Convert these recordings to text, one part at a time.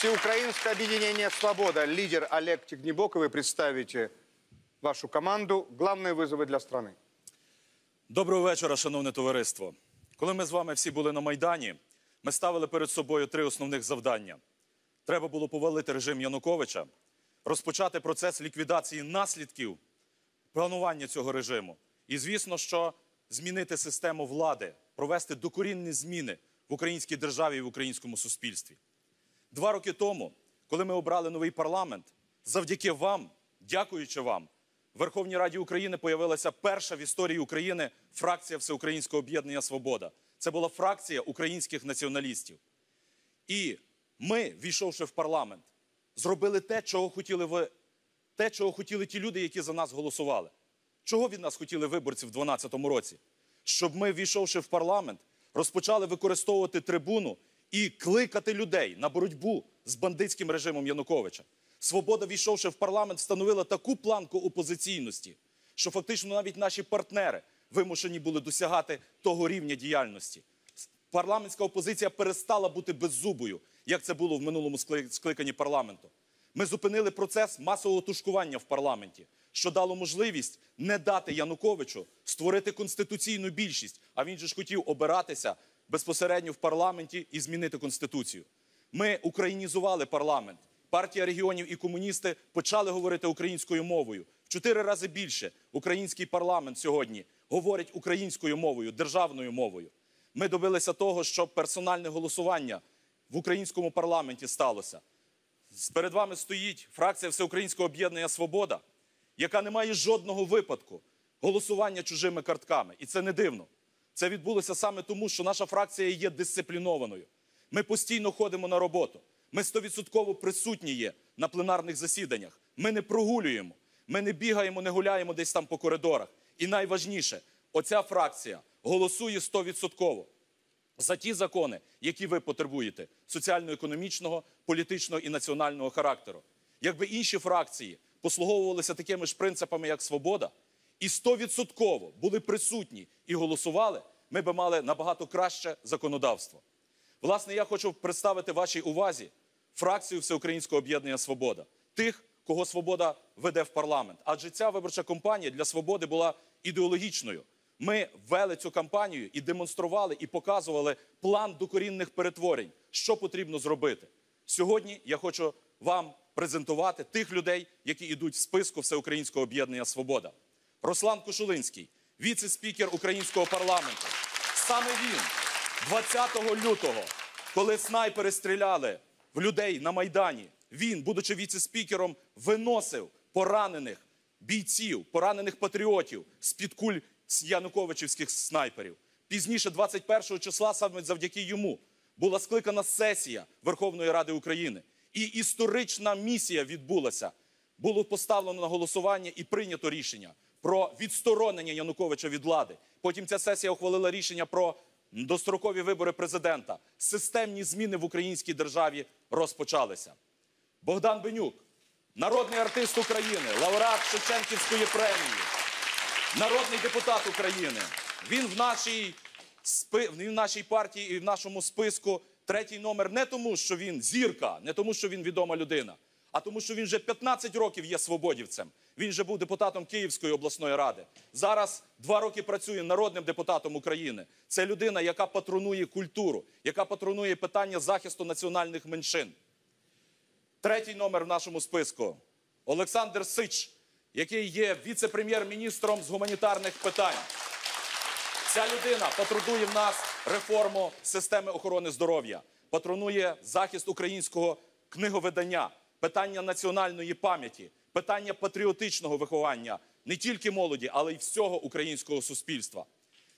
Всеукраинское объединение «Свобода». Лидер Олег Тигнебок, и вы представите вашу команду. Главные вызовы для страны. Доброго вечора, шановне товариство. Коли ми з вами всі були на Майдані, ми ставили перед собою три основних завдання. Треба було повалити режим Януковича, розпочати процес ліквідації наслідків планування цього режиму. І, звісно, що змінити систему влади, провести докорінні зміни в українській державі і в українському суспільстві. Два роки тому, коли ми обрали новий парламент, завдяки вам, дякуючи вам, в Верховній Раді України появилася перша в історії України фракція Всеукраїнського об'єднання Свобода. Це була фракція українських націоналістів. І ми, війшовши в парламент, зробили те, чого хотіли ви, те, чого хотіли ті люди, які за нас голосували. Чого від нас хотіли виборці в 2012 році? Щоб ми, війшовши в парламент, розпочали використовувати трибуну і кликати людей на боротьбу з бандитським режимом Януковича. Свобода, війшовши в парламент, встановила таку планку опозиційності, що фактично навіть наші партнери вимушені були досягати того рівня діяльності. Парламентська опозиція перестала бути беззубою, як це було в минулому скликанні парламенту. Ми зупинили процес масового тушкування в парламенті, що дало можливість не дати Януковичу створити конституційну більшість. А він же ж хотів обиратися безпосередньо в парламенті і змінити конституцію. Ми українізували парламент. Партія регіонів і комуністи почали говорити українською мовою. В чотири рази більше український парламент сьогодні говорить українською мовою, державною мовою. Ми добилися того, щоб персональне голосування в українському парламенті сталося. Перед вами стоїть фракція Всеукраїнського об'єднання Свобода, яка не має жодного випадку голосування чужими картками. І це не дивно. Це відбулося саме тому, що наша фракція є дисциплінованою. Ми постійно ходимо на роботу. Ми стовідсотково присутні є на пленарних засіданнях. Ми не прогулюємо, ми не бігаємо, не гуляємо десь там по коридорах. І найважніше, оця фракція голосує стовідсотково за ті закони, які ви потребуєте соціально-економічного, політичного і національного характеру. Якби інші фракції послуговувалися такими ж принципами, як свобода, і стовідсотково були присутні і голосували, ми би мали набагато краще законодавство. Власне, я хочу представити вашій увазі фракцію Всеукраїнського об'єднання Свобода, тих, кого свобода веде в парламент. Адже ця виборча кампанія для свободи була ідеологічною. Ми вели цю кампанію і демонстрували і показували план докорінних перетворень, що потрібно зробити. Сьогодні я хочу вам презентувати тих людей, які йдуть в списку Всеукраїнського об'єднання Свобода. Руслан Кошулинський, віце-спікер українського парламенту. Саме він 20 лютого, коли снайпери стріляли в людей на Майдані, він, будучи віце-спікером, виносив поранених бійців, поранених патріотів з-під куль януковичівських снайперів. Пізніше, 21 числа, саме завдяки йому, була скликана сесія Верховної Ради України. І історична місія відбулася. Було поставлено на голосування і прийнято рішення про відсторонення Януковича від влади. Потім ця сесія ухвалила рішення про дострокові вибори президента. Системні зміни в українській державі розпочалися. Богдан Бенюк, народний артист України, лауреат Шевченківської премії, народний депутат України. Він в нашій, в нашій партії і в нашому списку третій номер не тому, що він зірка, не тому, що він відома людина, а тому, що він вже 15 років є свободівцем. Він вже був депутатом Київської обласної ради. Зараз два роки працює народним депутатом України. Це людина, яка патронує культуру, яка патронує питання захисту національних меншин. Третій номер в нашому списку Олександр Сич, який є віце-прем'єр-міністром з гуманітарних питань. Ця людина патрулює в нас реформу системи охорони здоров'я, патронує захист українського книговидання, питання національної пам'яті, питання патріотичного виховання не тільки молоді, але й всього українського суспільства.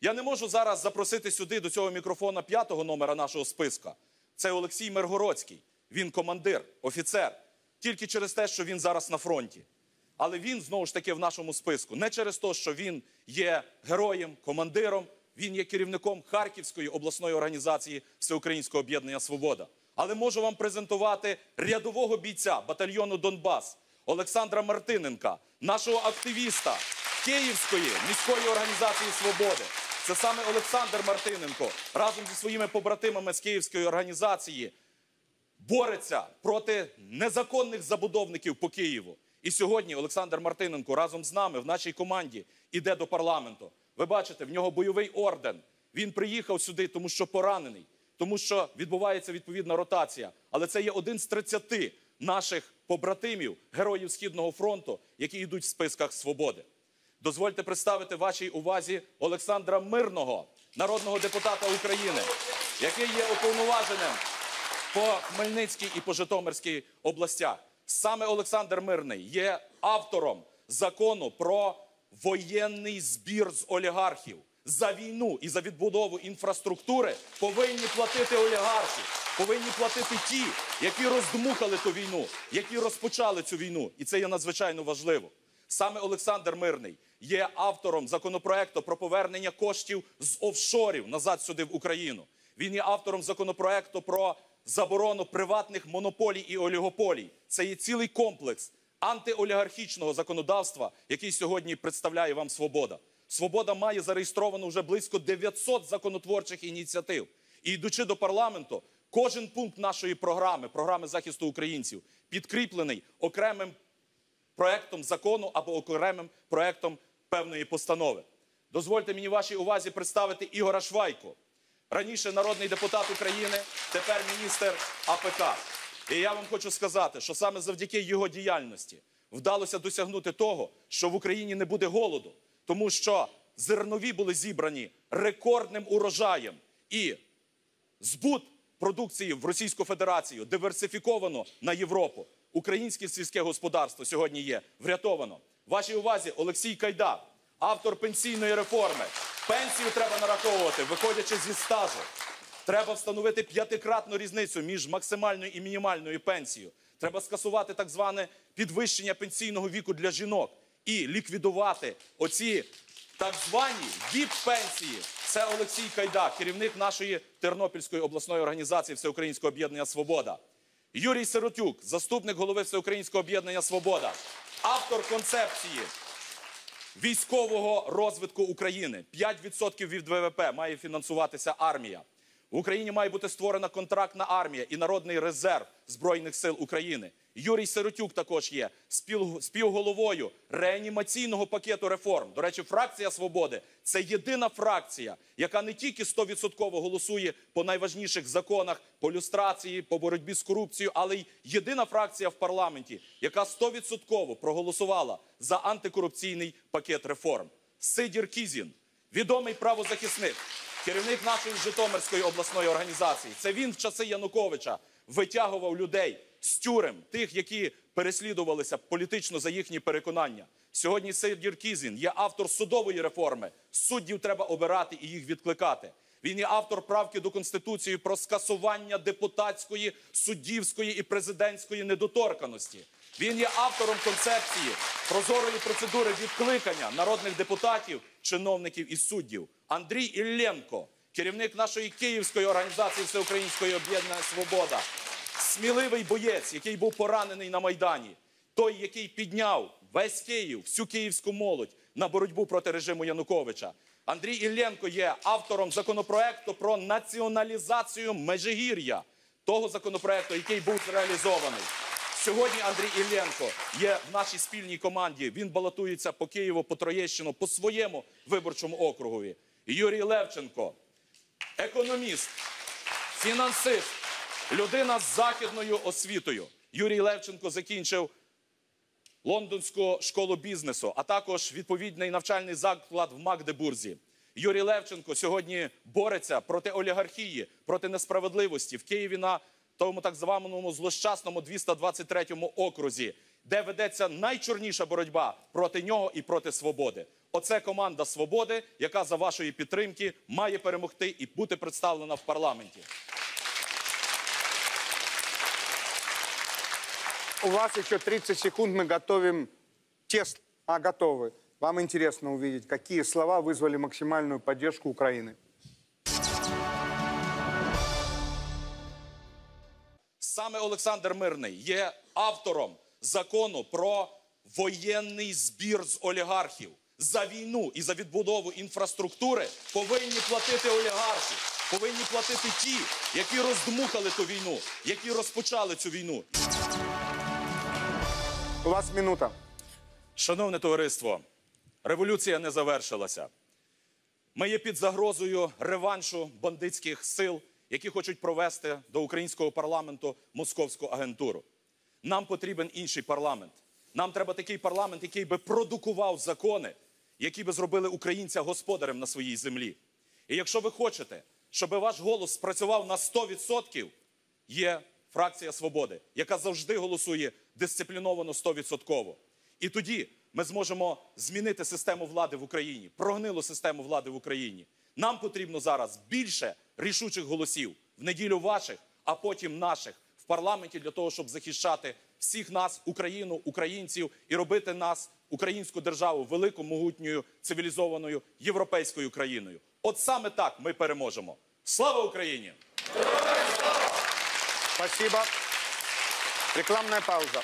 Я не можу зараз запросити сюди до цього мікрофона п'ятого номера нашого списка. Це Олексій Миргородський. Він командир, офіцер, тільки через те, що він зараз на фронті. Але він знову ж таки в нашому списку не через те, що він є героєм, командиром, він є керівником Харківської обласної організації Всеукраїнського об'єднання Свобода. Але можу вам презентувати рядового бійця батальйону Донбас Олександра Мартиненка, нашого активіста Київської міської організації Свободи. Це саме Олександр Мартиненко разом зі своїми побратимами з Київської організації бореться проти незаконних забудовників по Києву. І сьогодні Олександр Мартиненко разом з нами в нашій команді іде до парламенту. Ви бачите, в нього бойовий орден. Він приїхав сюди, тому що поранений, тому що відбувається відповідна ротація. Але це є один з 30 наших побратимів, героїв Східного фронту, які йдуть в списках свободи. Дозвольте представити вашій увазі Олександра Мирного, народного депутата України, який є уповноваженим по Хмельницькій і по Житомирській областях. Саме Олександр Мирний є автором закону про воєнний збір з олігархів. За війну і за відбудову інфраструктури повинні платити олігархи, повинні платити ті, які роздмухали ту війну, які розпочали цю війну. І це є надзвичайно важливо. Саме Олександр Мирний є автором законопроекту про повернення коштів з офшорів назад сюди в Україну. Він є автором законопроекту про заборону приватних монополій і олігополій. Це є цілий комплекс антиолігархічного законодавства, який сьогодні представляє вам свобода. Свобода має зареєстровано вже близько 900 законотворчих ініціатив. І йдучи до парламенту, кожен пункт нашої програми, програми захисту українців, підкріплений окремим проектом закону або окремим проектом певної постанови. Дозвольте мені вашій увазі представити Ігора Швайко, раніше народний депутат України, тепер міністр АПК. І я вам хочу сказати, що саме завдяки його діяльності вдалося досягнути того, що в Україні не буде голоду, тому що зернові були зібрані рекордним урожаєм і збут продукції в Російську Федерацію диверсифіковано на Європу. Українське сільське господарство сьогодні є врятовано. Вашій увазі Олексій Кайда, автор пенсійної реформи. Пенсію треба нараховувати, виходячи зі стажу. Треба встановити п'ятикратну різницю між максимальною і мінімальною пенсією. Треба скасувати так зване підвищення пенсійного віку для жінок і ліквідувати оці так звані ВІП-пенсії. Це Олексій Кайда, керівник нашої Тернопільської обласної організації Всеукраїнського об'єднання Свобода. Юрій Сиротюк, заступник голови Всеукраїнського об'єднання Свобода, автор концепції військового розвитку України. 5% від ВВП має фінансуватися армія. В Україні має бути створена контрактна армія і народний резерв Збройних сил України. Юрій Сиротюк також є спів- співголовою реанімаційного пакету реформ. До речі, фракція свободи це єдина фракція, яка не тільки 100% голосує по найважніших законах по люстрації, по боротьбі з корупцією, але й єдина фракція в парламенті, яка 100% проголосувала за антикорупційний пакет реформ. Сидір Кізін, відомий правозахисник, керівник нашої Житомирської обласної організації. Це він в часи Януковича витягував людей з тюрем, тих, які переслідувалися політично за їхні переконання. Сьогодні Сидір Кізін є автор судової реформи. Суддів треба обирати і їх відкликати. Він є автор правки до Конституції про скасування депутатської, суддівської і президентської недоторканості. Він є автором концепції прозорої процедури відкликання народних депутатів, чиновників і суддів. Андрій Ілленко, керівник нашої київської організації Всеукраїнської об'єднання Свобода, сміливий боєць, який був поранений на Майдані, той, який підняв весь Київ, всю київську молодь на боротьбу проти режиму Януковича. Андрій Ілленко є автором законопроекту про націоналізацію Межигір'я, того законопроекту, який був зреалізований. Сьогодні Андрій Ілленко є в нашій спільній команді. Він балотується по Києву, по Троєщину, по своєму виборчому округові. Юрій Левченко, економіст, фінансист, людина з західною освітою. Юрій Левченко закінчив Лондонську школу бізнесу, а також відповідний навчальний заклад в Магдебурзі. Юрій Левченко сьогодні бореться проти олігархії, проти несправедливості в Києві на тому так званому злощасному 223 окрузі, де ведеться найчорніша боротьба проти нього і проти свободи. Оце команда свободи, яка за вашої підтримки має перемогти і бути представлена в парламенті. У вас еще 30 секунд, мы готовим тест. А, готовы. Вам интересно увидеть, какие слова вызвали максимальную поддержку Украины. Саме Олександр Мирний є автором закону про воєнний збір з олігархів. За війну і за відбудову інфраструктури повинні платити олігархи, повинні платити ті, які роздмухали ту війну, які розпочали цю війну. У вас минута. Шановне товариство, революція не завершилася. Ми є під загрозою реваншу бандитських сил, які хочуть провести до українського парламенту московську агентуру. Нам потрібен інший парламент. Нам треба такий парламент, який би продукував закони, які би зробили українця господарем на своїй землі. І якщо ви хочете, щоб ваш голос спрацював на 100%, є фракція свободи, яка завжди голосує дисципліновано 100%. І тоді ми зможемо змінити систему влади в Україні, прогнилу систему влади в Україні. Нам потрібно зараз більше рішучих голосів в неділю ваших, а потім наших в парламенті для того, щоб захищати всіх нас, Україну, українців, і робити нас, українську державу, велику, могутньою, цивілізованою європейською країною. От саме так ми переможемо. Слава Україні! Спасибо. Рекламная пауза.